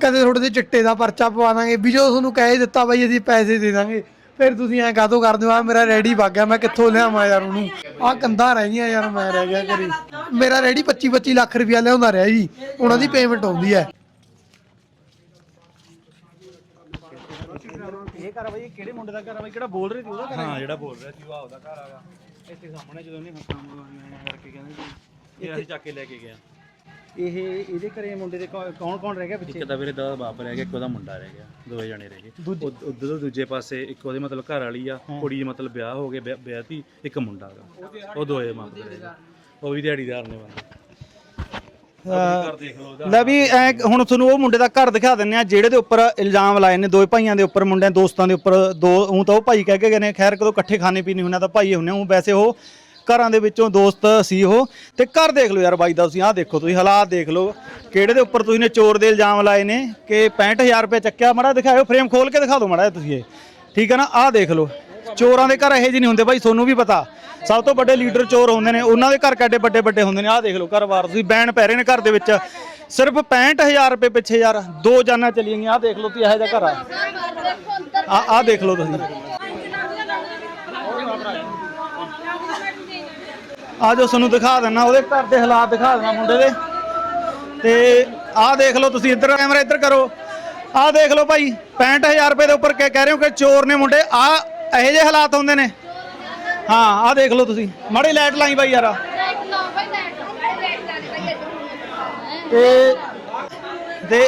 ਕਦੇ ਤੁਹਾਡੇ ਤੇ ਚਿੱਟੇ ਦਾ ਪਰਚਾ ਪਵਾ ਦਾਂਗੇ। ਵੀ ਜੋ ਤੁਹਾਨੂੰ ਕਹਿ ਦਿੱਤਾ ਬਾਈ ਅਸੀਂ ਪੈਸੇ ਦੇ ਦਾਂਗੇ ਫਿਰ ਤੁਸੀਂ ਐਂ ਕਾਹਤੋਂ ਕਰਦੇ ਹੋ? ਆ ਮੇਰਾ ਰੈਡੀ ਵਗ ਗਿਆ ਮੈਂ ਕਿੱਥੋਂ ਲਿਆਵਾਂ ਯਾਰ ਉਹਨੂੰ? ਆ ਕੰਧਾਂ ਰਹਿ ਗਈਆਂ ਯਾਰ ਮੈਂ ਰਹਿ ਗਿਆ ਘਰੇ। ਮੇਰਾ ਰੈਡੀ 25 25 ਲੱਖ ਰੁਪਇਆ ਲਿਆਉਂਦਾ ਰਿਹਾ ਜੀ। ਉਹਨਾਂ ਦੀ ਪੇਮੈਂਟ ਆਉਂਦੀ ਹੈ। ਇਹ ਘਰ ਬਾਈ ਇਹ ਕਿਹੜੇ ਮੁੰਡੇ ਦਾ ਘਰ ਆ ਬਾਈ? ਕਿਹੜਾ ਬੋਲ ਰਹੀ ਸੀ ਉਹਦਾ ਘਰ? ਹਾਂ ਜਿਹੜਾ ਬੋਲ ਰਿਹਾ ਸੀ ਉਹ ਆਪਦਾ ਘਰ ਆਗਾ ਇੱਥੇ ਸਾਹਮਣੇ ਜਦੋਂ ਇਹਨੇ ਹੱਥਾਂ ਮਾਰੀਆਂ ਕਰਕੇ ਕਹਿੰਦੇ ਸੀ। ਇਹ ਅਸੀਂ ਚੱਕ ਕੇ ਲੈ ਕੇ ਗਿਆ ਇਹ ਇਹਦੇ ਘਰੇ ਮੁੰਡੇ ਦੇ ਕੌਣ ਕੌਣ ਰਹਿ ਗਿਆ ਪਿੱਛੇ? ਇੱਕ ਤਾਂ ਵੀਰੇ ਦਾ ਬਾਪ ਰਹਿ ਗਿਆ ਇੱਕ ਉਹਦਾ ਮੁੰਡਾ ਰਹਿ ਗਿਆ ਦੋਏ ਜਣੇ ਰਹਿ ਗਏ। ਉਧ- ਉੱਧਰ ਤੋਂ ਦੂਜੇ ਪਾਸੇ ਇੱਕ ਉਹਦੇ ਮਤਲਬ ਘਰ ਵਾਲੀ ਆ ਕੁੜੀ ਮਤਲਬ ਵਿਆਹ ਹੋ ਗਿਆ ਵਿਆਹ ਤੀ ਇੱਕ ਮੁੰਡਾ ਹੈਗਾ। ਉਹ ਦੋਏ ਮਾਂ ਰਹਿ ਗਏ। ਉਹ ਵੀ ਦਿਹਾੜੀਦਾਰ ਨੇ ਬੰਦੇ। ਘਰ ਦੇਖ ਲਓ ਉਹਦਾ ਲੈ ਵੀ ਐ ਹੁਣ ਤੁਹਾਨੂੰ ਉਹ ਮੁੰਡੇ ਦਾ ਘਰ ਦਿਖਾ ਦਿੰਨੇ ਆ ਜਿਹੜੇ ਦੇ ਉੱਪਰ ਇਲਜ਼ਾਮ ਲਾਏ ਨੇ ਦੋਏ ਭਾਈਆਂ ਦੇ ਉੱਪਰ ਮੁੰਡਿਆਂ ਦੋਸਤਾਂ ਦੇ ਉੱਪਰ ਦੋ ਉਹ ਤਾਂ ਉਹ ਭਾਈ ਕਹਿ ਕੇ ਗਏ ਨੇ ਖੈਰ ਕਦੋਂ ਇਕੱਠੇ ਖਾਣੇ ਪੀਣੇ ਹੁੰਨਾ ਤਾਂ ਭਾਈ ਹੁੰਨੇ ਉਹ ਵੈਸੇ ਉਹ ਘਰਾਂ ਦੇ ਵਿੱਚੋਂ ਦੋਸਤ ਸੀ ਉਹ। ਤੇ ਘਰ ਦੇਖ ਲਓ ਯਾਰ ਬਾਈ ਦਾ ਤੁਸੀਂ, ਆਹ ਦੇਖੋ ਤੁਸੀਂ, ਹਾਲਾਤ ਦੇਖ ਲਓ। ਕਿਹੜੇ ਦੇ ਉੱਪਰ ਤੁਸੀਂ ਨੇ ਚੋਰ ਦੇ ਇਲਜ਼ਾਮ ਲਾਏ ਨੇ ਕਿ 65000 ਰੁਪਏ ਚੱਕਿਆ। ਮੜਾ ਦਿਖਾਓ ਫਰੇਮ ਖੋਲ ਕੇ ਦਿਖਾ ਦਿਓ ਮੜਾ ਤੁਸੀਂ ਇਹ। ਠੀਕ ਹੈ ਨਾ? ਆਹ ਦੇਖ ਲਓ। ਚੋਰਾਂ ਦੇ ਘਰ ਇਹੋ ਜਿਹੇ ਨਹੀਂ ਹੁੰਦੇ ਭਾਈ ਤੁਹਾਨੂੰ ਵੀ ਪਤਾ। ਸਭ ਤੋਂ ਵੱਡੇ ਲੀਡਰ ਚੋਰ ਹੁੰਦੇ ਨੇ, ਉਹਨਾਂ ਦੇ ਘਰ ਕਾਡੇ ਵੱਡੇ ਵੱਡੇ ਹੁੰਦੇ ਨੇ। ਆਹ ਦੇਖ ਲਓ ਘਰ-ਬਾਰ ਤੁਸੀਂ ਬੈਨ ਪੈ ਰਹੇ ਨੇ ਘਰ ਦੇ ਵਿੱਚ। ਸਿਰਫ 65000 ਰੁਪਏ ਪਿੱਛੇ ਯਾਰ, ਦੋ ਜਾਨਾਂ ਚਲੀਆਂ ਗਈਆਂ। ਆਹ ਦੇਖ ਲਓ ਤੁਸੀਂ ਇਹੋ ਜਿਹਾ ਘਰ ਆ। ਆ ਆਹ ਦੇਖ ਲਓ ਤੁਸੀਂ। ਆ ਜੋ ਤੁਹਾਨੂੰ ਦਿਖਾ ਦਿੰਨਾ ਉਹਦੇ ਘਰ ਦੇ ਹਾਲਾਤ ਦਿਖਾ ਦਿੰਨਾ ਮੁੰਡੇ ਦੇ। ਤੇ ਆਹ ਦੇਖ ਲਓ ਤੁਸੀਂ ਇੱਧਰ ਕੈਮਰਾ ਇੱਧਰ ਕਰੋ। ਆਹ ਦੇਖ ਲਓ ਭਾਈ 65000 ਰੁਪਏ ਦੇ ਉੱਪਰ ਕਹਿ ਕਹਿ ਰਹੇ ਹੋ ਕਿ ਚੋਰ ਨੇ ਮੁੰਡੇ ਆ ਇਹੋ ਜਿਹੇ ਹਾਲਾਤ ਹੁੰਦੇ ਨੇ। ਹਾਂ ਆਹ ਦੇਖ ਲਓ ਤੁਸੀਂ ਮਾੜੀ ਲਾਈਟ ਲਾਈ ਬਾਈ ਯਾਰ। ਤੇ ਤੇ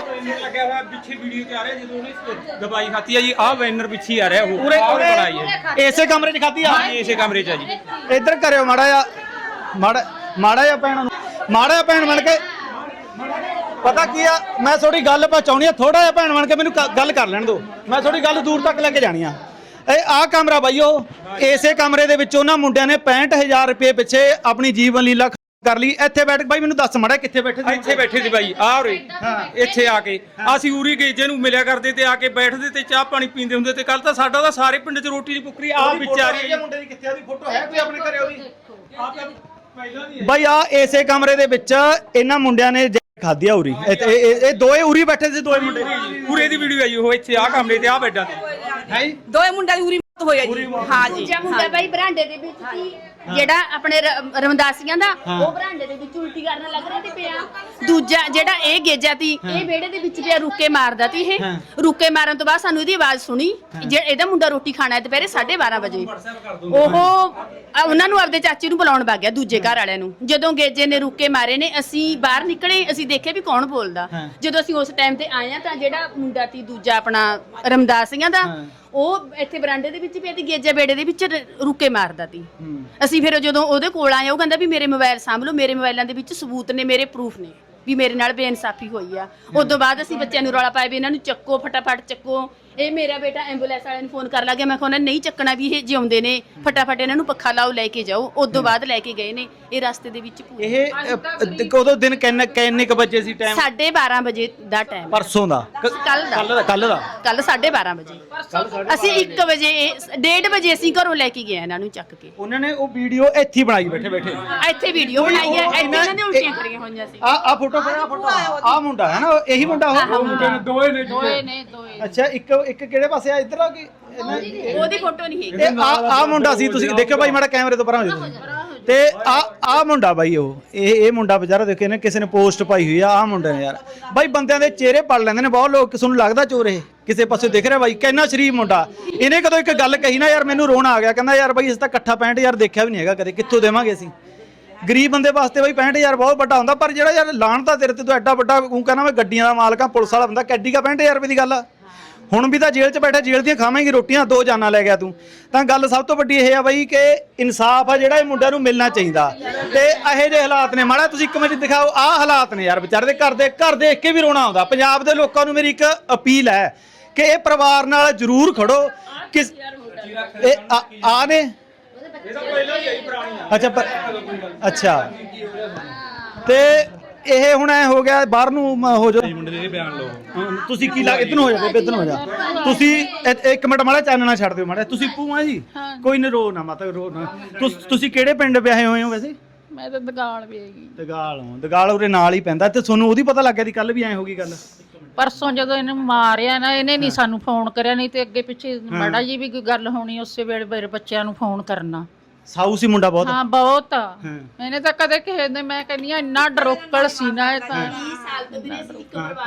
ਲੱਗਿਆ ਹੋਇਆ ਪਿੱਛੇ ਵੀਡੀਓ ਚ ਆ ਰਿਹਾ ਜਦੋਂ ਉਹਨੇ ਦਵਾਈ ਖਾਤੀ ਆ ਜੀ ਆਹ ਬੈਨਰ ਪਿੱਛੇ ਆ ਰਿਹਾ ਉਹ। ਉਰੇ ਬਣਾਈ ਹੈ ਇਸੇ ਕਮਰੇ 'ਚ ਖਾਧੀ ਆ? ਇਸੇ ਕਮਰੇ ਚ ਆ ਜੀ। ਇੱਧਰ ਕਰਿਓ ਮਾੜਾ ਜਿਹਾ। ਮਾੜਾ ਮਾੜਾ ਜਿਹਾ ਭੈਣ ਨੂੰ ਮਾੜਾ ਜਿਹਾ ਭੈਣ ਬਣ ਕੇ ਪਤਾ ਕੀ ਆ? ਮੈਂ ਥੋੜੀ ਗੱਲ ਪਹੁੰਚਾਉਣੀ ਆ। ਥੋੜਾ ਜਿਹਾ ਭੈਣ ਬਣ ਕੇ ਮੈਨੂੰ ਕ- ਗੱਲ ਕਰ ਲੈਣ ਦਿਓ। ਮੈਂ ਥੋੜੀ ਗੱਲ ਦੂਰ ਤੱਕ ਲੈ ਕੇ ਜਾਣੀ ਆ। ਇਹ ਆ ਕਮਰਾ ਬਾਈਓ। ਇਸੇ ਕਮਰੇ ਦੇ ਵਿੱਚ ਉਹਨਾਂ ਮੁੰਡਿਆਂ ਨੇ 65000 ਰੁਪਏ ਪਿੱਛੇ ਆਪਣੀ ਜੀਵਨ ਲੀਲਾ ਕਰ ਲਈ। ਇੱਥੇ ਬੈਠ ਬਾਈ ਮੈਨੂੰ ਦੱਸ ਮਾੜਾ ਕਿੱਥੇ ਬੈਠੇ ਸੀ? ਇੱਥੇ ਬੈਠੇ ਸੀ ਬਾਈ। ਆਹ ਉਰੇ। ਇੱਥੇ ਆ ਕੇ। ਅਸੀਂ ਉਰੀ ਗੇਜੇ ਨੂੰ ਮਿਲਿਆ ਕਰਦੇ ਤੇ ਆ ਕੇ ਬੈਠਦੇ ਤੇ ਚਾਹ ਪਾਣੀ ਪੀਂਦੇ ਹੁੰਦੇ ਤੇ ਕੱਲ ਤਾਂ ਸਾਡਾ ਤਾਂ ਸਾਰੇ ਪਿੰਡ 'ਚ ਰੋਟੀ ਨਹੀਂ ਪੁੱਕਰੀ ਆ ਵਿਚਾਰੀ ਇਹ ਮੁੰਡੇ ਦੀ ਕਿੱਥੇ ਉਹਦੀ? ਫੋਟੋ ਹੈ ਕੋਈ ਆਪਣੇ ਘਰੇ ਉਹਦੀ? ਬਾਈ ਆ ਇਸੇ ਕਮਰੇ ਦੇ ਵਿੱਚ ਇਹਨਾਂ ਮੁੰਡਿਆਂ ਨੇ ਖਾਧੀ ਆ ਉਰੀ। ਇਹ ਇਹ- ਇਹ ਇਹ ਦੋਏ ਉਰੀ ਬੈਠੇ ਸੀ ਦੋਏ ਮੁੰਡੇ। ਪੂਰੇ ਦੀ ਵੀਡੀਓ ਆਈ ਉਹ ਇੱਥੇ ਆ ਕਮਰੇ ਤੇ ਆ ਬੈੱਡਾਂ ਤੇ ਹੈ ਦੋਏ ਮੁੰਡਿਆਂ ਦੀ ਉਰੀ ਮੌਤ ਹੋਈ ਆ ਜੀ ਹਾਂ ਜੀ ਦੂਜਾ ਮੁੰਡਾ ਬਾਈ ਬਰਾਂਡੇ ਦੇ ਵਿੱਚ ਸੀ ਜਿਹੜਾ ਆਪਣੇ ਰ- ਰਮਦਾਸੀਆਂ ਦਾ ਉਹ ਬਰਾਂਡੇ ਦੇ ਵਿੱਚ ਉਲਟੀ ਕਰਨ ਲੱਗ ਰਿਹਾ ਤੇ ਪਿਆ। ਦੂਜਾ ਜਿਹੜਾ ਇਹ ਗੇਜਾ ਤੀ ਇਹ ਵਿਹੜੇ ਦੇ ਵਿੱਚ ਪਿਆ ਰੁਕੇ ਮਾਰਦਾ ਤੀ ਇਹ। ਰੁਕੇ ਮਾਰਨ ਤੋਂ ਬਾਅਦ ਸਾਨੂੰ ਇਹਦੀ ਆਵਾਜ਼ ਸੁਣੀ ਜੇ ਇਹਦਾ ਮੁੰਡਾ ਰੋਟੀ ਖਾਣਾ ਹੈ ਦੁਪਹਿਰੇ 12:30 ਵਜੇ। ਉਹ ਆ, ਉਹਨਾਂ ਨੂੰ ਆਪਦੇ ਚਾਚੀ ਨੂੰ ਬੁਲਾਉਣ ਵਗ ਗਿਆ ਦੂਜੇ ਘਰ ਵਾਲਿਆਂ ਨੂੰ। ਜਦੋਂ ਗੇਜੇ ਨੇ ਰੁਕੇ ਮਾਰੇ ਨੇ ਅਸੀਂ ਬਾਹਰ ਨਿਕਲੇ ਅਸੀਂ ਦੇਖਿਆ ਵੀ ਕੌਣ ਬੋਲਦਾ। ਜਦੋਂ ਅਸੀਂ ਉਸ ਟਾਈਮ ਤੇ ਆਏ ਆ ਤਾਂ ਜਿਹੜਾ ਮੁੰਡਾ ਤੀ ਦੂਜਾ ਆਪਣਾ ਰਮਦਾਸੀਆਂ ਦਾ ਉਹ ਇੱਥੇ ਬਰਾਂਡੇ ਦੇ ਵਿੱਚ ਪਿਆ ਤੇ ਗੇਜਾ ਬੇੜੇ ਦੇ ਵਿੱਚ ਰੁਕੇ ਮਾਰਦਾ ਤੀ। ਅਸੀਂ ਫਿਰ ਜਦੋਂ ਉਹਦੇ ਕੋਲ ਆਏ ਉਹ ਕਹਿੰਦਾ ਵੀ ਮੇਰੇ ਮੋਬਾਈਲ ਸਾਂਭ ਲਓ ਮੇਰੇ ਮੋਬਾਈਲਾਂ ਦੇ ਵਿੱਚ ਸਬੂਤ ਨੇ ਮੇਰੇ ਪ੍ਰੂਫ ਨੇ। ਵੀ ਮੇਰੇ ਨਾਲ ਬੇਇਨਸਾਫੀ ਹੋਈ ਆ। ਉਸ ਤੋਂ ਬਾਅਦ ਅਸੀਂ ਬੱਚਿਆਂ ਨੂੰ ਰੌਲਾ ਪਾਇਆ ਵੀ ਇਹਨਾਂ ਨੂੰ ਚੱਕੋ ਫਟਾਫਟ ਚੱਕੋ। ਇਹ ਮੇਰਾ ਬੇਟਾ ਐਂਬੂਲੈਂਸ ਵਾਲਿਆਂ ਨੂੰ ਫੋਨ ਕਰ ਲੱਗਿਆ। ਮੈਂ ਕਿਹਾ ਉਹਨਾਂ ਨੇ ਨਹੀਂ ਚੱਕਣਾ ਵੀ ਇਹ ਜਿਉਂਦੇ ਨੇ। ਫਟਾਫਟ ਇਹਨਾਂ ਨੂੰ ਪੱਖਾ ਲਾਓ ਲੈ ਕੇ ਜਾਓ। ਉਸ ਤੋਂ ਬਾਅਦ ਲੈ ਕੇ ਗਏ ਨੇ। ਇਹ ਰਸਤੇ ਦੇ ਵਿੱਚ ਪੂਰੇ। ਇਹ ਅ, ਉਦੋਂ ਦਿਨ ਕਿੰਨੇ ਕਿੰਨੇ ਕ ਵਜੇ ਸੀ ਟਾਈਮ 12:30 ਵਜੇ ਦਾ ਟਾਈਮ ਪਰਸੋਂ ਦਾ। ਕੱਲ ਦਾ। ਕੱਲ ਦਾ। ਕੱਲ ਦਾ। ਕੱਲ 12:30 ਵਜੇ। ਅਸੀਂ 1 ਵਜੇ 1:30 ਵਜੇ ਅਸੀਂ ਘਰੋਂ ਲੈ ਕੇ ਗਏ ਇਹਨਾਂ ਨੂੰ ਚੱਕ ਕੇ। ਉਹਨਾਂ ਨੇ ਉਹ ਵੀਡੀਓ ਇੱਥੇ ਹੀ ਬਣਾਈ ਬੈਠੇ ਬੈਠੇ ਇੱਥੇ ਵੀਡੀਓ ਬਣਾਈ ਹੈ ਇੱਥੇ ਇਹਨਾਂ ਨੇ ਉਲਟੀਆਂ ਕਰੀਆਂ ਹੋਈਆਂ ਸੀ। ਆ ਆ ਫੋਟੋ ਆ ਫੋਟੋ। ਆ ਮੁੰਡਾ ਹੈ ਨਾ ਇਹੀ ਮੁੰਡਾ ਉਹ? ਦੋਏ ਨੇ ਦੋਏ ਨੇ ਦੋਏ ਅੱਛਾ ਇੱਕ ਇੱਕ ਕਿਹੜੇ ਪਾਸੇ ਆ? ਇੱਧਰ ਆ ਕਿ ਇਹਨਾਂ- ਉਹਦੀ ਫੋਟੋ ਨਹੀਂ ਹੈਗੀ। ਆ ਆ ਮੁੰਡਾ ਸੀ ਤੁਸੀਂ ਦੇਖਿਓ ਬਾਈ ਮਾੜਾ ਕੈਮਰੇ ਤੋਂ ਪਰਾਂ ਹੋ ਜਾਓ। ਤੇ ਆ ਆ ਮੁੰਡਾ ਬਾਈ ਉਹ ਇਹ ਇਹ ਮੁੰਡਾ ਵਿਚਾਰਾ ਦੇਖੇ ਨੇ ਕਿਸੇ ਨੇ ਪੋਸਟ ਪਾਈ ਹੋਈ ਆ ਆ ਮੁੰਡੇ ਨੇ ਯਾਰ। ਬਾਈ ਬੰਦਿਆਂ ਦੇ ਚਿਹਰੇ ਪੜ ਲੈਂਦੇ ਨੇ ਬਹੁਤ ਲੋਕ ਕਿਸੇ ਨੂੰ ਲੱਗਦਾ ਚੋਰ ਇਹ ਕਿਸੇ ਪਾਸੇ ਦਿਖ ਰਿਹਾ ਬਾਈ ਕਿੰਨਾ ਸ਼ਰੀਫ ਮੁੰਡਾ। ਇਹਨੇ ਕਦੋਂ ਇੱਕ ਗੱਲ ਕਹੀ ਨਾ ਯਾਰ ਮੈਨੂੰ ਰੋਣਾ ਆ ਗਿਆ ਕਹਿੰਦਾ ਯਾਰ ਬਾਈ ਇਸ ਤਾਂ ਇਕੱਠਾ 65000 ਦੇਖਿਆ ਵੀ ਨਹੀਂ ਹੈਗਾ ਕਦੇ ਕਿੱਥੋਂ ਦੇਵਾਂਗੇ ਅਸੀਂ? ਗਰੀਬ ਬੰਦੇ ਵਾਸਤੇ ਬਾਈ 65000 ਬਹੁਤ ਵੱਡਾ ਹੁੰਦਾ, ਪਰ ਜਿਹੜਾ ਯਾਰ ਲਾਣ ਤਾਂ ਤੇਰੇ ਤੇ ਤੂੰ ਐਡਾ ਵੱਡਾ ਉਹ ਕਹਿੰਦਾ ਮੈਂ ਗੱਡੀਆਂ ਦਾ ਮਾਲਕ ਮਾਲਕਾਂ ਪੁਲਿਸ ਵਾਲਾ ਬੰਦਾ, ਕੈਡੀ ਕਾ 65000 ਰੁਪਏ ਦੀ ਗੱਲ ਆ। ਹੁਣ ਵੀ ਤਾਂ ਜੇਲ੍ਹ 'ਚ ਬੈਠਾ, ਜੇਲ੍ਹ ਦੀਆਂ ਖਾਵੇਂਗੀ ਰੋਟੀਆਂ, ਦੋ ਜਾਨਾਂ ਲੈ ਗਿਆ ਤੂੰ। ਤਾਂ ਗੱਲ ਸਭ ਤੋਂ ਵੱਡੀ ਇਹ ਆ ਬਈ ਕਿ ਇਨਸਾਫ ਆ ਜਿਹੜਾ ਇਹ ਮੁੰਡਿਆਂ ਨੂੰ ਮਿਲਣਾ ਚਾਹੀਦਾ। ਤੇ ਇਹੋ ਜਿਹੇ ਹਾਲਾਤ ਨੇ, ਮਾੜਾ ਤੁਸੀਂ ਇੱਕ ਮਿੰਟ ਦਿਖਾਓ, ਆਹ ਹਾਲਾਤ ਨੇ ਯਾਰ ਵਿਚਾਰੇ ਦੇ ਘਰ ਦੇ, ਘਰ ਦੇਖ ਕੇ ਵੀ ਰੋਣਾ ਆਉਂਦਾ। ਪੰਜਾਬ ਦੇ ਲੋਕਾਂ ਨੂੰ ਮੇਰੀ ਇੱਕ ਅਪੀਲ ਹੈ ਕਿ ਇਹ ਪਰਿਵਾਰ ਨਾਲ ਜ਼ਰੂਰ ਖੜੋ। ਕਿਸ ਇਹ ਆ- ਆ ਨੇ ਅੱਛਾ ਪਰ ਅੱਛਾ। ਤੇ ਇਹ ਹੁਣ ਐ ਹੋ ਗਿਆ ਬਾਹਰ ਨੂੰ ਮ- ਹੋ ਜਾਓ। ਮੁੰਡੇ ਦੇ ਬਿਆਨ ਲਓ। ਹਾਂ, ਤੁਸੀਂ ਕੀ ਲੱਗ ਇਧਰ ਨੂੰ ਹੋ ਜਾ ਬੇਬੇ ਇਧਰ ਨੂੰ ਹੋ ਜਾ ਤੁਸੀਂ ਇ- ਇੱਕ ਮਿੰਟ ਮਾੜਾ ਚਾਨਣਾ ਛੱਡ ਦਿਓ ਮਾੜਾ। ਤੁਸੀਂ ਪੂਆ ਜੀ? ਕੋਈ ਨਾ ਰੋ ਨਾ ਮਾਤਾ ਰੋ ਨਾ। ਤੁਸ- ਤੁਸੀਂ ਕਿਹੜੇ ਪਿੰਡ ਵਿਆਹੇ ਹੋਏ ਹੋ ਵੈਸੇ? ਮੈਂ ਤਾਂ ਦੁਕਾਨ ਵੀ ਹੈਗੀ ਦਗਾਲ ਹੋ ਦਗਾਲ ਉਹਦੇ ਨਾਲ ਹੀ ਪੈਂਦਾ। ਤੇ ਤੁਹਾਨੂੰ ਉਹਦੀ ਪਤਾ ਲੱਗ ਗਿਆ ਦੀ ਕੱਲ ਵੀ ਐ ਹੋ ਗਈ ਗੱਲ? ਪਰਸੋਂ ਜਦੋਂ ਇਹਨੂੰ ਮਾਰਿਆ ਨਾ ਇਹਨੇ ਨਹੀਂ ਸਾਨੂੰ ਫੋਨ ਕਰਿਆ ਨਹੀਂ ਤੇ ਅੱਗੇ ਪਿੱਛੇ ਮਾੜਾ ਜੀ ਵੀ ਕੋਈ ਗੱਲ ਹੋਣੀ ਉਸੇ ਵੇਲੇ ਮੇਰੇ ਬੱਚਿਆਂ ਨੂੰ ਫੋਨ ਕਰਨਾ। ਸਾਊ ਸੀ ਮੁੰਡਾ ਬਹੁਤ? ਹਾਂ ਬਹੁਤ। ਇਹਨੇ ਤਾਂ ਕਦੇ ਕਿਸੇ ਨੇ ਮੈਂ ਕਹਿੰਦੀ ਆ ਇੰਨਾ ਡਰੋਕਲ ਸੀ ਨਾ ਇਹ ਤਾਂ।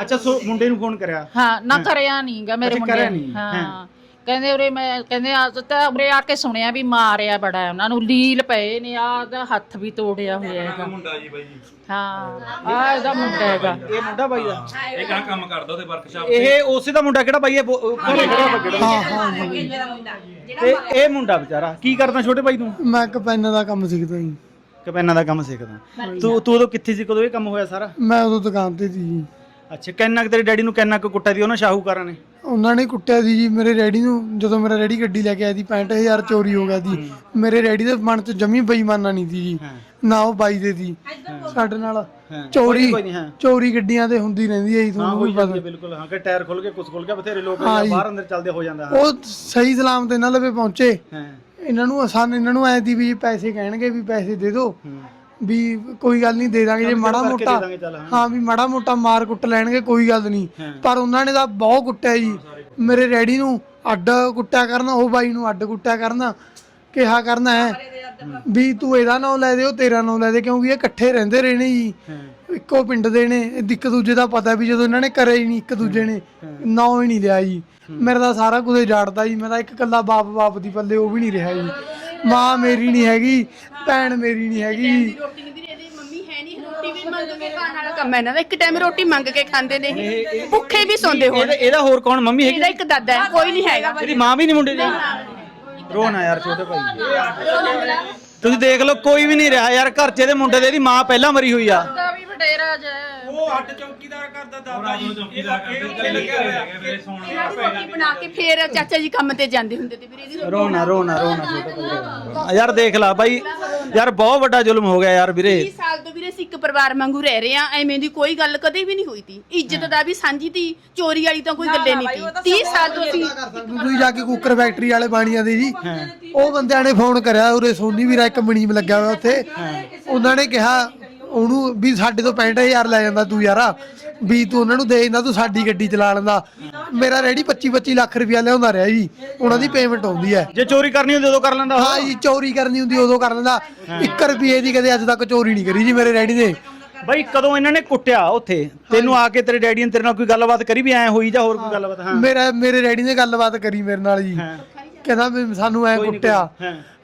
ਅੱਛਾ ਸੋ ਮੁੰਡੇ ਨੂੰ ਫੋਨ ਕਰਿਆ? ਹਾਂ ਨਾ ਕਰਿਆ ਨਹੀਂਗਾ ਮੇਰੇ ਮੁੰਡੇ ਨੀ, ਹਾਂ। ਕਹਿੰਦੇ ਉਰੇ ਮੈਂ ਕਹਿੰਦੇ ਆ ਤਾਂ ਉਰੇ ਆ ਕੇ ਸੁਣਿਆ ਵੀ ਮਾਰਿਆ ਬੜਾ ਉਹਨਾਂ ਨੂੰ ਲੀਲ ਪਏ ਨੇ ਆ ਦਾ ਹੱਥ ਵੀ ਤੋੜਿਆ ਹੋਇਆ ਹੈਗਾ। ਮੁੰਡਾ ਜੀ ਬਾਈ ਜੀ। ਹਾਂ ਆ ਇਹਦਾ ਮੁੰਡਾ ਹੈਗਾ। ਇਹ ਮੁੰਡਾ ਬਾਈ ਦਾ? ਇਹ ਕੰਮ ਕਰਦਾ ਉਹਦੇ ਵਰਕਸ਼ਾਪ ਇਹ ਉਸੇ ਦਾ ਮੁੰਡਾ ਕਿਹੜਾ ਬਾਈ ਇਹ ਬੋ- ਉਹ ਘਰੇ ਖੜਾ ਵਾ ਕਿਹੜਾ ਹਾਂ ਹਾਂ ਤੇ ਇਹ ਮੁੰਡਾ ਵਿਚਾਰਾ। ਕੀ ਕਰਦਾ ਛੋਟੇ ਬਾਈ ਤੂੰ? ਮੈਂ ਕਪੈਨਾਂ ਦਾ ਕੰਮ ਸਿੱਖਦਾ ਜੀ। ਕਪੈਨਾਂ ਦਾ ਕੰਮ ਸਿੱਖਦਾ। ਤੂੰ ਤੂੰ ਉਦੋਂ ਕਿੱਥੇ ਸੀ? ਕਦੋਂ ਇਹ ਕੰਮ ਹੋਇਆ ਸਾਰਾ? ਮੈਂ ਉਦੋਂ ਦੁਕਾਨ ਤੇ ਸੀ ਜੀ। ਅੱਛਾ ਕਿੰਨਾ ਕੁ ਤੇਰੇ ਡੈਡੀ ਨੂੰ ਕਿੰਨਾ ਕੁ ਕੁੱਟਿਆ ਦੀ ਉਹਨਾਂ ਸ਼ਾਹੂਕਾਰਾਂ ਨੇ? ਉਹਨਾਂ ਨੇ ਕੁੱਟਿਆ ਸੀ ਜੀ ਮੇਰੇ ਰੈਡੀ ਨੂੰ ਜਦੋਂ ਮੇਰਾ ਰੈਡੀ ਗੱਡੀ ਲੈ ਕੇ ਆਈ ਸੀ 65000 ਚੋਰੀ ਹੋ ਗਿਆ ਸੀ। ਮੇਰੇ ਰੈਡੀ ਦੇ ਮਨ 'ਚ ਜਮੀ ਬੇਈਮਾਨਾ ਨਹੀਂ ਸੀ ਜੀ। ਨਾ ਉਹ ਬਾਈ ਦੇ ਸੀ। ਸਾਡੇ ਨਾਲ ਚੋਰੀ। ਚੋਰੀ ਗੱਡੀਆਂ ਤੇ ਹੁੰਦੀ ਰਹਿੰਦੀ ਹੈ ਜੀ ਤੁਹਾਨੂੰ ਵੀ ਪਤਾ ਬਿਲਕੁਲ ਹਾਂ ਕਿ ਟਾਇਰ ਖੁੱਲ ਕੇ ਕੁਛ ਖੁੱਲ ਗਿਆ ਬਥੇਰੇ ਲੋਕ। ਬਾਹਰ ਅੰਦਰ ਚੱਲਦੇ ਹੋ ਜਾਂਦਾ ਉਹ ਸਹੀ ਸਲਾਮ ਤੇ ਇਹਨਾਂ ਲਵੇ ਪਹੁੰਚੇ। ਇਹਨਾਂ ਨੂੰ ਆਸਾਨ ਇਹਨਾਂ ਨੂੰ ਐ ਦੀ ਵੀ ਪੈਸੇ ਕਹਿਣਗੇ ਵੀ ਪੈਸੇ ਦੇ ਦਿਓ। ਵੀ ਕੋਈ ਗੱਲ ਨਹੀਂ ਦੇ ਦਾਂਗੇ ਜੇ ਮਾੜਾ ਮੋਟਾ ਹਾਂ। ਵੀ ਮਾੜਾ ਮੋਟਾ ਮਾਰ ਕੁੱਟ ਲੈਣਗੇ ਕੋਈ ਗੱਲ ਨਹੀਂ। ਪਰ ਉਹਨਾਂ ਨੇ ਤਾਂ ਬਹੁਤ ਕੁੱਟਿਆ ਜੀ। ਮੇਰੇ ਰੈਡੀ ਨੂੰ ਅੱਡ ਕੁੱਟਿਆ ਕਰਨਾ ਉਹ ਬਾਈ ਨੂੰ ਅੱਡ ਕੁੱਟਿਆ ਕਰਨਾ ਕਿਹਾ ਕਰਨਾ ਹੈ ਵੀ ਤੂੰ ਇਹਦਾ ਨਾਮ ਲੈ ਦੇ ਉਹ ਤੇਰਾ ਨਾਮ ਲੈ ਦੇ ਕਿਉਂਕਿ ਇਹ ਇਕੱਠੇ ਰਹਿੰਦੇ ਰਹੇ ਨੇ ਜੀ ਇੱਕੋ ਪਿੰਡ ਦੇ ਨੇ ਇਹ ਇੱਕ ਦੂਜੇ ਦਾ ਪਤਾ ਵੀ ਜਦੋਂ ਇਹਨਾਂ ਨੇ ਕਰੇ ਹੀ ਨਹੀਂ ਇੱਕ ਦੂਜੇ ਨੇ ਨਾਂ ਹੀ ਨਹੀਂ ਲਿਆ ਜੀ। ਮੇਰਾ ਤਾਂ ਸਾਰਾ ਕੁਝ ਜਾੜਦਾ ਜੀ ਮੈਂ ਤਾਂ ਇੱਕ ਕੱਲਾ ਬਾਪ ਬਾਪ ਦੀ ਪੱਲੇ ਉਹ ਵੀ ਨਹੀਂ ਰਿਹਾ ਜੀ। ਮਾਂ ਮੇਰੀ ਨਹੀਂ ਹੈਗੀ ਭੈਣ ਮੇਰੀ ਨਹੀਂ ਹੈਗੀ। ਜੀ ਰੋਟੀ ਨਹੀਂ ਵੀਰੇ ਇਹਦੀ ਮੰਮੀ ਹੈ ਨਹੀਂ ਰੋਟੀ ਵੀ ਮੰਗ ਕੇ ਖਾਣ ਵਾਲਾ ਕੰਮ ਹੈ ਇਹਨਾਂ ਦਾ। ਇੱਕ ਟਾਈਮ ਰੋਟੀ ਮੰਗ ਕੇ ਖਾਂਦੇ ਨੇ ਇਹ। ਭੁੱਖੇ ਵੀ ਸੌਂਦੇ ਹੋਣ। ਇਹਦਾ ਇਹਦਾ ਹੋਰ ਕੌਣ? ਮੰਮੀ ਹੈਗੀ? ਇਹਦਾ ਇੱਕ ਦਾਦਾ ਹੈ ਕੋਈ ਨਹੀਂ ਹੈਗਾ। ਇਹਦੀ ਮਾਂ ਵੀ ਨਹੀਂ ਮੁੰਡੇ ਦੀ? ਰੋਣਾ ਯਾਰ ਛੋਟੇ ਭਾਈ। ਤੁਸੀਂ ਦੇਖ ਲਓ ਕੋਈ ਵੀ ਨਹੀਂ ਰਿਹਾ ਯਾਰ ਘਰ 'ਚ ਇਹਦੇ ਮੁੰਡੇ ਦੇ ਇਹਦੀ ਮਾਂ ਪਹਿਲਾਂ ਮਰੀ ਹੋਈ ਆ। ਦਾ ਵੀ ਵਡੇਰਾ ਜੇ ਉਹ ਅੱਡ ਚੌਕੀਦਾਰ ਕਰਦਾ ਦਾਦਾ ਜੀ। ਕਰਦੇ ਲੱਗਿਆ ਹੋਇਆ। ਹੈਗਾ ਵੀਰੇ ਸੌਣ ਇਹਨਾਂ ਦੀ ਰੋਟੀ ਬਣਾ ਕੇ ਫੇਰ ਚਾਚਾ ਜੀ ਕੰਮ ਤੇ ਜਾਂਦੇ ਹੁੰਦੇ ਤੇ ਵੀਰੇ ਇਹਦੀ ਰੋਟੀ ਰੋਣਾ ਰੋਣਾ ਰੋਣਾ। ਛੋਟੇ। ਯਾਰ ਦੇਖ ਲੈ ਬਾਈ ਯਾਰ ਬਹੁਤ ਵੱਡਾ ਜ਼ੁਲਮ ਹੋ ਗਿਆ ਯਾਰ ਵੀਰੇ। 30 ਸਾਲ ਤੋਂ ਵੀਰੇ ਇੱਕ ਪਰਿਵਾਰ ਵਾਂਗੂ ਰਹਿ ਰਹੇ ਆ ਐਵੇਂ ਦੀ ਕੋਈ ਗੱਲ ਕਦੇ ਵੀ ਨਹੀਂ ਹੋਈ ਤੀ। ਇੱਜ਼ਤ ਦਾ ਵੀ ਸਾਂਝੀ ਤੀ ਚੋਰੀ ਵਾਲੀ ਤਾਂ ਕੋਈ ਗੱਲੇ ਨਹੀਂ ਤੀ। 30 ਸਾਲ ਤੋਂ ਅਸੀਂ ਤੁਸੀਂ ਜਾ ਕੇ ਕੁੱਕਰ ਫੈਕਟਰੀ ਵਾਲੇ ਬਾਣੀਆਂ ਦੇ ਜੀ। ਉਹ ਬੰਦਿਆਂ ਨੇ ਫੋਨ ਕਰਿਆ ਉਰੇ ਸੋਨੀ ਵੀਰਾ ਇੱਕ ਮਣੀਮ ਲੱਗਿਆ ਹੋਇਆ ਉੱਥੇ। ਉਹਨਾਂ ਨੇ ਕਿਹਾ ਉਹਨੂੰ ਵੀ ਸਾਡੇ ਤੋਂ 65000 ਲੈ ਜਾਂਦਾ ਤੂੰ ਯਾਰਾ ਵੀ ਤੂੰ ਉਹਨਾਂ ਨੂੰ ਦੇ ਦਿੰਦਾ ਤੂੰ ਸਾਡੀ ਗੱਡੀ ਚਲਾ ਲੈਂਦਾ। ਮੇਰਾ ਰੈਡੀ 25 25 ਲੱਖ ਰੁਪਇਆ ਲਿਆਉਂਦਾ ਰਿਹਾ ਜੀ ਉਹਨਾਂ ਦੀ ਪੇਮੈਂਟ ਆਉਂਦੀ ਹੈ। ਜੇ ਚੋਰੀ ਕਰਨੀ ਹੁੰਦੀ ਉਦੋਂ ਕਰ ਲੈਂਦਾ। ਹਾਂ ਜੀ ਚੋਰੀ ਕਰਨੀ ਹੁੰਦੀ ਉਦੋਂ ਕਰ ਲੈਂਦਾ। 1 ਰੁਪਏ ਦੀ ਕਦੇ ਅੱਜ ਤੱਕ ਚੋਰੀ ਨਹੀਂ ਕਰੀ ਜੀ ਮੇਰੇ ਰੈਡੀ ਨੇ। ਬਾਈ ਕਦੋਂ ਇਹਨਾਂ ਨੇ ਕੁੱਟਿਆ ਉੱਥੇ? ਤੈਨੂੰ ਆ ਕੇ ਤੇਰੇ ਡੈਡੀ ਨੇ ਤੇਰੇ ਨਾਲ ਕੋਈ ਗੱਲਬਾਤ ਕਰੀ ਵੀ ਐ ਹੋਈ ਜਾਂ ਹੋਰ ਕੋਈ ਗੱਲਬਾਤ? ਹਾਂ। ਮੇਰਾ ਮੇਰੇ ਰੈਡੀ ਨੇ ਗੱਲਬਾਤ ਕਰੀ ਮੇਰੇ ਨਾਲ ਜੀ। ਕਹਿੰਦਾ ਵੀ ਸਾਨੂੰ ਐ ਕੁੱਟਿਆ।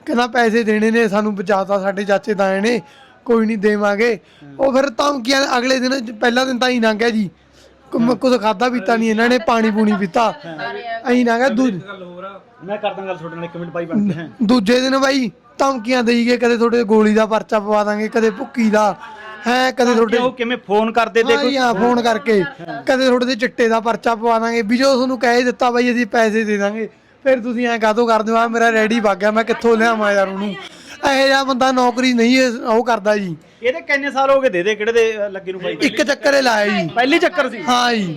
ਕਹਿੰਦਾ ਪੈਸੇ ਦੇਣੇ ਨੇ ਸਾਨੂੰ ਬਚਾਤਾ ਸਾਡੇ ਚਾਚੇ ਤਾਏ ਨੇ। ਕੋਈ ਨਹੀਂ ਦੇਵਾਂਗੇ। ਉਹ ਫਿਰ ਧਮਕੀਆਂ ਅਗਲੇ ਦਿਨ ਪਹਿਲਾ ਦਿਨ ਤਾਂ ਹੀ ਲੰਘ ਗਿਆ ਜੀ। ਕੁ- ਕੁਝ ਖਾਦਾ ਪੀਤਾ ਨਹੀਂ ਇਹਨਾਂ ਨੇ ਪਾਣੀ ਪੂਣੀ ਪੀਤਾ। ਅਹੀਂ ਲੰਘ ਗਿਆ ਦੂ ਮੈਂ ਕਰਦਾ ਗੱਲ ਤੁਹਾਡੇ ਨਾਲ ਇੱਕ ਮਿੰਟ ਬਾਈ ਬਣ ਕੇ। ਦੂਜੇ ਦਿਨ ਬਾਈ ਧਮਕੀਆਂ ਦੇਈ ਗਏ ਕਦੇ ਤੁਹਾਡੇ ਗੋਲੀ ਦਾ ਪਰਚਾ ਪਵਾ ਦਾਂਗੇ ਕਦੇ ਭੁੱਕੀ ਦਾ। ਹੈ ਕਦੇ ਤੁਹਾਡੇ ਉਹ ਕਿਵੇਂ ਫੋਨ ਕਰਦੇ ਤੇ ਜੀ ਹਾਂ ਫੋਨ ਕਰਕੇ। ਕਦੇ ਤੁਹਾਡੇ ਤੇ ਚਿੱਟੇ ਦਾ ਪਰਚਾ ਪਵਾ ਦਾਂਗੇ। ਵੀ ਜੋ ਤੁਹਾਨੂੰ ਕਹਿ ਦਿੱਤਾ ਬਾਈ ਅਸੀਂ ਪੈਸੇ ਦੇ ਦਾਂਗੇ। ਫਿਰ ਤੁਸੀਂ ਐਂ ਕਾਹਤੋਂ ਕਰਦੇ ਹੋ? ਆ ਮੇਰਾ ਰੈਡੀ ਵਗ ਗਿਆ ਮੈਂ ਕਿੱਥੋਂ ਲਿਆਵਾਂ ਯਾਰ ਉਹਨੂੰ? ਇਹੋ ਜਿਹਾ ਬੰਦਾ ਨੌਕਰੀ ਨਹੀਂ ਇਹ- ਉਹ ਕਰਦਾ ਜੀ। ਇਹਦੇ ਕਿੰਨੇ ਸਾਲ ਹੋ ਗਏ ਦੇ ਦੇ ਕਿਹੜੇ ਦੇ ਲੱਗੇ ਨੂੰ ਬਾਈ ਇੱਕ ਚੱਕਰ ਹੀ ਲਾਇਆ ਜੀ। ਪਹਿਲੀ ਚੱਕਰ ਸੀ? ਹਾਂ ਜੀ।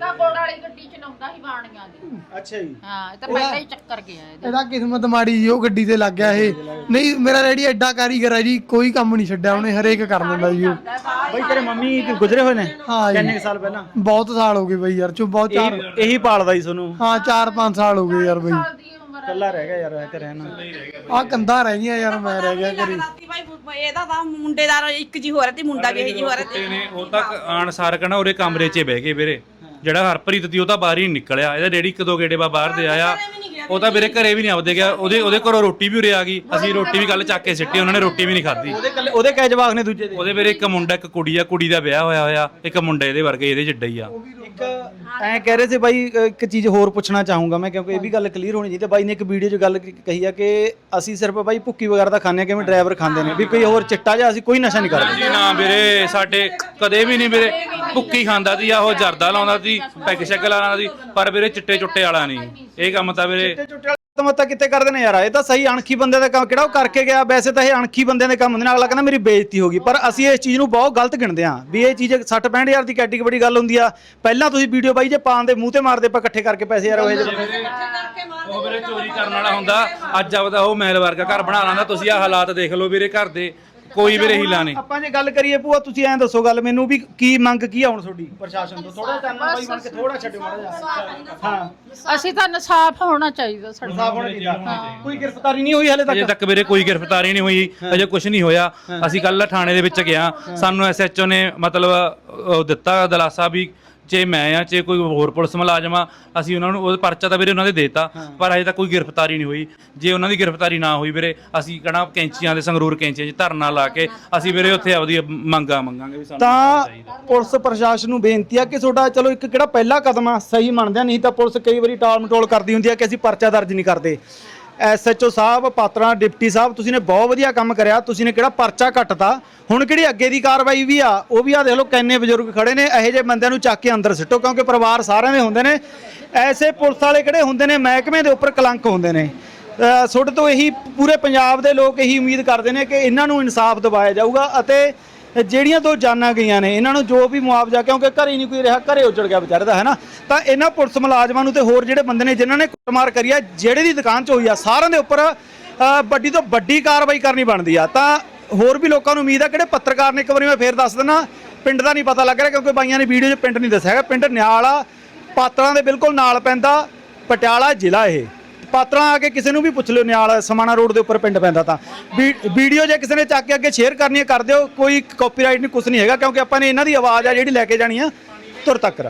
ਤਾਂ ਗੋੜ ਵਾਲੀ ਗੱਡੀ ਚਲਾਉਂਦਾ ਸੀ ਬਾਣੀਆਂ ਦੀ। ਅੱਛਾ ਜੀ। ਹਾਂ ਇਹ ਤਾਂ ਪਹਿਲਾਂ ਹੀ ਚੱਕਰ ਗਿਆ ਇਹਦੇ। ਇਹਦਾ ਕਿਸਮਤ ਮਾੜੀ ਜੀ ਉਹ ਗੱਡੀ ਤੇ ਲੱਗ ਗਿਆ ਇਹ। ਨਹੀਂ ਮੇਰਾ ਰੈਡੀ ਐਡਾ ਕਾਰੀਗਰ ਹੈ ਜੀ ਕੋਈ ਕੰਮ ਨਹੀਂ ਛੱਡਿਆ ਉਹਨੇ ਹਰੇਕ ਕਰ ਦਿੰਦਾ ਜੀ ਉਹ। ਬਾਈ ਤੇਰੇ ਮੰਮੀ ਗੁਜ਼ਰੇ ਹੋਏ ਨੇ? ਹਾਂ ਜੀ। ਕਿੰਨੇ ਕੁ ਸਾਲ ਪਹਿਲਾਂ? ਬਹੁਤ ਸਾਲ ਹੋ ਗਏ ਬਈ ਯਾਰ ਚੋ ਬਹੁਤ ਚਾਰ ਇਹੀ ਇਹੀ ਪਾਲਦਾ ਸੀ ਤੁਹਾਨੂੰ? ਹਾਂ 4-5 ਸਾਲ ਹੋ ਗਏ ਯਾਰ ਬਈ। ਕੱਲਾ ਰਹਿ ਗਿਆ ਯਾਰ ਇਹ ਤੇ ਰਹਿਣਾ ਆ ਕੰਧਾਂ ਰਹਿ ਗਈਆਂ ਯਾਰ ਮੈਂ ਰਹਿ ਗਿਆ ਰਾਤੀ ਭਾਈ ਇਹਦਾ ਤਾਂ ਮੁੰਡੇ ਦਾ ਇੱਕ ਜੀ ਹੋ ਰਿਹਾ ਤੇ ਮੁੰਡਾ ਵੀ ਇਹ ਜੀ ਹੋ ਰਿਹਾ ਤੇ ਨੇ ਉਹ ਤੱਕ ਆਣ ਸਾਰ ਕਹਣਾ ਉਹਦੇ ਕਮਰੇ 'ਚ ਬਹਿ ਗਏ ਵੀਰੇ ਜਿਹੜਾ ਹਰਪ੍ਰੀਤ ਦੀ ਉਹ ਤਾਂ ਬਾਹਰ ਹੀ ਨਿਕਲਿਆ ਇਹਦਾ ਡੈਡੀ ਇੱਕ ਦੋ ਗੇੜੇ ਬਾ ਬਾਹਰ ਦੇ ਆਇਆ ਉਹ ਤਾਂ ਵੀਰੇ ਘਰੇ ਵੀ ਨਹੀਂ ਆਉਦੇ ਗਿਆ। ਉਹਦੇ ਉਹਦੇ ਘਰੋਂ ਰੋਟੀ ਵੀ ਉਰੇ ਆ ਗਈ। ਅਸੀਂ ਰੋਟੀ ਵੀ ਕੱਲ ਚੱਕ ਕੇ ਸਿੱਟੀ ਉਹਨਾਂ ਨੇ ਰੋਟੀ ਵੀ ਨਹੀਂ ਖਾਧੀ। ਉਹਦੇ ਕੱਲੇ ਉਹਦੇ ਕੈ ਜਵਾਕ ਨੇ ਦੂਜੇ ਦੇ। ਉਹਦੇ ਵੀਰੇ ਇੱਕ ਮੁੰਡਾ ਇੱਕ ਕੁੜੀ ਆ। ਕੁੜੀ ਦਾ ਵਿਆਹ ਹੋਇਆ ਹੋਇਆ। ਇੱਕ ਮੁੰਡਾ ਇਹਦੇ ਵਰਗੇ ਇਹਦੇ ਜਿੱਡਾ ਹੀ ਆ। ਇੱਕ ਐਂ ਕਹਿ ਰਹੇ ਸੀ ਬਾਈ ਇੱਕ ਚੀਜ਼ ਹੋਰ ਪੁੱਛਣਾ ਚਾਹੂੰਗਾ ਮੈਂ ਕਿਉਂਕਿ ਇਹ ਵੀ ਗੱਲ ਕਲੀਅਰ ਹੋਣੀ ਚਾਹੀਦੀ ਬਾਈ ਨੇ ਇੱਕ ਵੀਡੀਓ 'ਚ ਗੱਲ ਕਹੀ ਆ ਕਿ ਅਸੀਂ ਸਿਰਫ ਬਾਈ ਭੁੱਕੀ ਵਗੈਰਾ ਦਾ ਖਾਂਦੇ ਆ ਕਿਵੇਂ ਡਰਾਈਵਰ ਖਾਂਦੇ ਨੇ? ਵੀ ਕੋਈ ਹੋਰ ਚਿੱਟਾ ਜਾਂ ਅਸੀਂ ਕੋਈ ਨਸ਼ਾ ਨਹੀਂ ਕਰਦੇ। ਜੀ ਨਾ ਵੀਰੇ ਸਾਡੇ ਕਦੇ ਵੀ ਨਹੀਂ ਵੀਰੇ ਭੁੱਕੀ ਖਾਂਦਾ ਸੀ ਆ ਉਹ ਜਰਦਾ ਲਾਉਂਦਾ ਸੀ ਪੈਗ ਸ਼ੈਗ ਲਾਉਂਦਾ ਸੀ ਪਰ ਵੀਰੇ ਚਿੱਟੇ ਚੁੱਟੇ ਵਾਲਾ ਨਹੀਂ। ਇਹ ਕੰਮ ਤਾਂ ਵੀਰੇ ਤਮਤਾ ਕਿੱਥੇ ਕਰਦੇ ਨੇ ਯਾਰ? ਇਹ ਤਾਂ ਸਹੀ ਅਣਖੀ ਬੰਦੇ ਦਾ ਕੰਮ ਕਿਹੜਾ ਉਹ ਕਰਕੇ ਗਿਆ ਵੈਸੇ ਤਾਂ ਇਹ ਅਣਖੀ ਬੰਦਿਆਂ ਦੇ ਕੰਮ ਹੁੰਦੇ ਨੇ। ਅਗਲਾ ਕਹਿੰਦਾ ਮੇਰੀ ਬੇਇੱਜ਼ਤੀ ਹੋ ਗਈ। ਪਰ ਅਸੀਂ ਇਸ ਚੀਜ਼ ਨੂੰ ਬਹੁਤ ਗਲਤ ਗਿਣਦੇ ਹਾਂ ਵੀ ਇਹ ਚੀਜ਼ 60 65000 ਦੀ ਕੈਟੀ ਬੜੀ ਗੱਲ ਹੁੰਦੀ ਆ। ਪਹਿਲਾਂ ਤੁਸੀਂ ਵੀਡੀਓ ਬਾਈ ਜੇ ਪਾਣ ਦੇ ਮੂੰਹ ਤੇ ਮਾਰਦੇ ਆਪਾਂ ਇਕੱਠੇ ਕਰਕੇ ਪੈਸੇ ਯਾਰ ਉਹ ਉਹ ਵੀਰੇ ਚੋਰੀ ਕਰਨ ਵਾਲਾ ਹੁੰਦਾ ਅੱਜ ਆਪਦਾ ਉਹ ਮਹਿਲ ਵਰਗਾ ਘਰ ਬਣਾ ਲਾਂਦਾ ਤੁਸੀਂ ਆ ਹਾਲਾਤ ਦੇਖ ਲਓ ਵੀਰੇ ਘਰ ਦੇ। ਕੋਈ ਵੀਰੇ ਹੀਲਾ ਨਹੀਂ। ਆਪਾਂ ਜੇ ਗੱਲ ਕਰੀਏ ਭੂਆ ਤੁਸੀਂ ਐਂ ਦੱਸੋ ਗੱਲ ਮੈਨੂੰ ਵੀ ਕੀ ਮੰਗ ਕੀ ਆ ਹੁਣ ਤੁਹਾਡੀ ਪ੍ਰਸ਼ਾਸਨ ਤੋਂ? ਥੋੜਾ ਚਾਨਣਾ ਬਾਈ ਬਣ ਕੇ ਥੋੜਾ ਛੱਡਿਓ ਮਾੜਾ ਜਿਹਾ। ਹਾਂ। ਅਸੀਂ ਤਾਂ ਇਨਸਾਫ ਹੋਣਾ ਚਾਹੀਦਾ ਸਾਡਾ ਸਾਫ਼ ਹੋਣਾ ਚਾਹੀਦਾ। ਕੋਈ ਗ੍ਰਿਫਤਾਰੀ ਨਹੀਂ ਹੋਈ ਹਲੇ ਅਜੇ ਤੱਕ ਤੱਕ ਵੀਰੇ ਕੋਈ ਗ੍ਰਿਫਤਾਰੀ ਨਹੀਂ ਹੋਈ ਅਜੇ ਕੁਝ ਨਹੀਂ ਹੋਇਆ। ਅਸੀਂ ਕੱਲ ਥਾਣੇ ਦੇ ਵਿੱਚ ਗਿਆ ਸਾਨੂੰ ਐਸਐਚਓ ਨੇ ਮਤਲਬ ਉਹ ਦਿੱਤਾ ਦਲਾਸਾ ਵੀ ਜੇ ਮੈਂ ਆ ਜੇ ਕੋਈ ਹੋਰ ਪੁਲਿਸ ਮੁਲਾਜ਼ਮ ਆ ਅਸੀਂ ਉਹਨਾਂ ਨੂੰ ਉਹ ਪਰਚਾ ਤਾਂ ਵੀਰੇ ਉਹਨਾਂ ਦੇ ਦੇਤਾ ਪਰ ਅਜੇ ਤੱਕ ਕੋਈ ਗ੍ਰਿਫਤਾਰੀ ਨਹੀਂ ਹੋਈ। ਜੇ ਉਹਨਾਂ ਦੀ ਗ੍ਰਿਫਤਾਰੀ ਨਾ ਹੋਈ ਵੀਰੇ ਅਸੀਂ ਕਹਣਾ ਕੈਂਚੀਆਂ ਦੇ ਸੰਗਰੂਰ ਕੈਂਚੀਆਂ 'ਚ ਧਰਨਾ ਲਾ ਕੇ ਅਸੀਂ ਵੀਰੇ ਉੱਥੇ ਆਪਦੀ ਮੰਗਾ ਮੰਗਾਂਗੇ ਵੀ ਸਾਨੂੰ ਤਾਂ ਪੁਲਿਸ ਪ੍ਰਸ਼ਾਸਨ ਨੂੰ ਬੇਨਤੀ ਆ ਕਿ ਤੁਹਾਡਾ ਚਲੋ ਇੱਕ ਕਿਹੜਾ ਪਹਿਲਾ ਕਦਮ ਆ ਸਹੀ ਮੰਨਦੇ ਆ ਨਹੀਂ ਤਾਂ ਪੁਲਿਸ ਕਈ ਵਾਰੀ ਟਾਲ ਮਟੋਲ ਕਰਦੀ ਹੁੰਦੀ ਆ ਕਿ ਅਸੀਂ ਪਰਚਾ ਦਰਜ ਨਹੀਂ ਕਰਦੇ। ਐਸਐਚਓ ਸਾਹਿਬ ਪਾਤਰਾ ਡਿਪਟੀ ਸਾਹਿਬ ਤੁਸੀਂ ਨੇ ਬਹੁਤ ਵਧੀਆ ਕੰਮ ਕਰਿਆ। ਤੁਸੀਂ ਨੇ ਕਿਹੜਾ ਪਰਚਾ ਕੱਟਤਾ? ਹੁਣ ਕਿਹੜੀ ਅੱਗੇ ਦੀ ਕਾਰਵਾਈ ਵੀ ਆ ਉਹ ਵੀ ਆ ਦੇਖ ਲਓ ਕਿੰਨੇ ਬਜ਼ੁਰਗ ਖੜੇ ਨੇ ਇਹੋ ਜਿਹੇ ਬੰਦਿਆਂ ਨੂੰ ਚੱਕ ਕੇ ਅੰਦਰ ਸਿੱਟੋ ਕਿਉਂਕਿ ਪਰਿਵਾਰ ਸਾਰਿਆਂ ਦੇ ਹੁੰਦੇ ਨੇ। ਐਸੇ ਪੁਲਿਸ ਵਾਲੇ ਕਿਹੜੇ ਹੁੰਦੇ ਨੇ ਮਹਿਕਮੇ ਦੇ ਉੱਪਰ ਕਲੰਕ ਹੁੰਦੇ ਨੇ। ਅ, ਤੁਹਾਡੇ ਤੋਂ ਇਹੀ ਪੂਰੇ ਪੰਜਾਬ ਦੇ ਲੋਕ ਇਹੀ ਉਮੀਦ ਕਰਦੇ ਨੇ ਕਿ ਇਹਨਾਂ ਨੂੰ ਇਨਸਾਫ ਦਿਵਾਇਆ ਜਾਊਗਾ ਅਤੇ ਜਿਹੜੀਆਂ ਦੋ ਜਾਨਾਂ ਗਈਆਂ ਨੇ, ਇਹਨਾਂ ਨੂੰ ਜੋ ਵੀ ਮੁਆਵਜ਼ਾ, ਕਿਉਂਕਿ ਘਰੇ ਹੀ ਨਹੀਂ ਕੋਈ ਰਿਹਾ, ਘਰੇ ਉਜੜ ਗਿਆ ਵਿਚਾਰੇ ਦਾ, ਹੈ ਨਾ? ਤਾਂ ਇਹਨਾਂ ਪੁਲਿਸ ਮੁਲਾਜ਼ਮਾਂ ਨੂੰ ਤੇ ਹੋਰ ਜਿਹੜੇ ਬੰਦੇ ਨੇ, ਜਿਨ੍ਹਾਂ ਨੇ ਕੁੱਟਮਾਰ ਕਰੀ ਆ, ਜਿਹੜੇ ਦੀ ਦੁਕਾਨ 'ਚ ਹੋਈ ਆ, ਸਾਰਿਆਂ ਦੇ ਉੱਪਰ ਵੱਡੀ ਤੋਂ ਵੱਡੀ ਕਾਰਵਾਈ ਕਰਨੀ ਬਣਦੀ ਆ। ਤਾਂ ਹੋਰ ਵੀ ਲੋਕਾਂ ਨੂੰ ਉਮੀਦ ਆ, ਕਿਹੜੇ ਪੱਤਰਕਾਰ ਨੇ, ਇੱਕ ਵਾਰੀ ਮੈਂ ਫੇਰ ਦੱਸ ਦਿੰਦਾ, ਪਿੰਡ ਦਾ ਨਹੀਂ ਪਤਾ ਲੱਗ ਰਿਹਾ, ਕਿਉਂਕਿ ਬਾਈਆਂ ਨੇ ਵੀਡੀਓ 'ਚ ਪਿੰਡ ਨਹੀਂ ਦੱਸਿਆ ਹੈਗਾ। ਪਿੰਡ ਨਿਆਲਾ, ਪਾਤਲਾਂ ਦੇ ਬਿਲਕੁਲ ਨਾਲ ਪੈਂਦਾ, ਪਟਿਆਲਾ ਜ਼ਿਲ੍ਹਾ ਇਹ। ਪਾਤਰਾਂ ਆ ਕੇ ਕਿਸੇ ਨੂੰ ਵੀ ਪੁੱਛ ਲਿਓ ਨਿਆਲ, ਸਮਾਣਾ ਰੋਡ ਦੇ ਉੱਪਰ ਪਿੰਡ ਪੈਂਦਾ ਤਾਂ। ਵੀਡੀਓ ਜੇ ਕਿਸੇ ਨੇ ਚੱਕ ਕੇ ਅੱਗੇ ਸ਼ੇਅਰ ਕਰਨੀ ਹੈ, ਕਰ ਦਿਓ। ਕੋਈ ਕਾਪੀਰਾਈਟ ਨਹੀਂ ਕੁਝ ਨਹੀਂ ਹੈਗਾ, ਕਿਉਂਕਿ ਆਪਾਂ ਨੇ ਇਹਨਾਂ ਦੀ ਆਵਾਜ਼ ਆ ਜਿਹੜੀ ਲੈ ਕੇ ਜਾਣੀ ਆ, ਤੁਰ ਤੱਕ